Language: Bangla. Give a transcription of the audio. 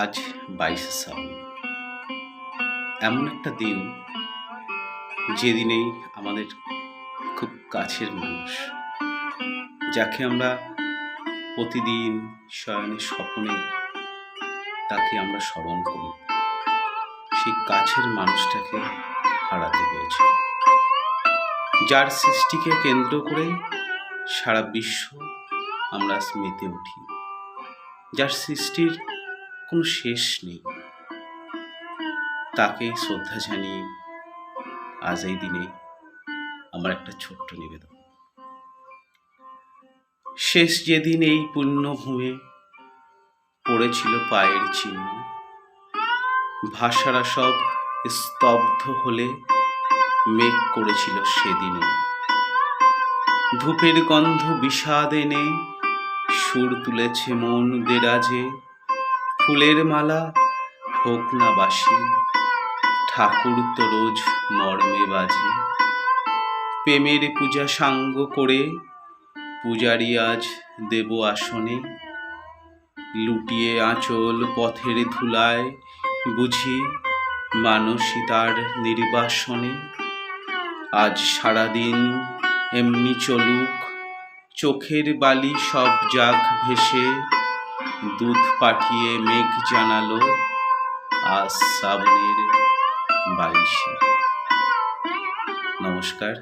আজ বাইশে শ্রাবণ। এমন একটা দিন যেদিনেই আমাদের খুব কাছের মানুষ, যাকে আমরা প্রতিদিন শয়নে স্বপ্নে তাকে আমরা স্মরণ করি। সেই কাছের মানুষটাকে হারাতে হয়েছে যার সৃষ্টিকে কেন্দ্র করে সারা বিশ্ব আমরা মেতে উঠি। যার সৃষ্টির কোনো শেষ নেই। তাকে শ্রদ্ধা জানিয়ে আজ এই দিনে আমার একটা ছোট্ট নিবেদন। শেষ যেদিন এই পুণ্যভূমে পড়েছিল পায়ের চিহ্ন, ভাষারা সব স্তব্ধ হলে মেঘ করেছিল সেদিনও ধূপের গন্ধ বিষাদ এনে সুর তুলেছে মন দেরাজে ফুলের মালা, হোক না বাসি ঠাকুর তো রোজ মর্মে বাজে। প্রেমের পূজা সাঙ্গ করে পূজারি আজ দেব আসনে। লুটিয়ে আঁচল পথের ধুলায় বুঝি মানসী তার নির্বাসনে। আজ সারাদিন এমনি চলুক, চোখের বালি সব যাক ভেসে। দুধ পাঠিয়ে মেঘ জানালো আজ শ্রাবণের বাইশে। নমস্কার।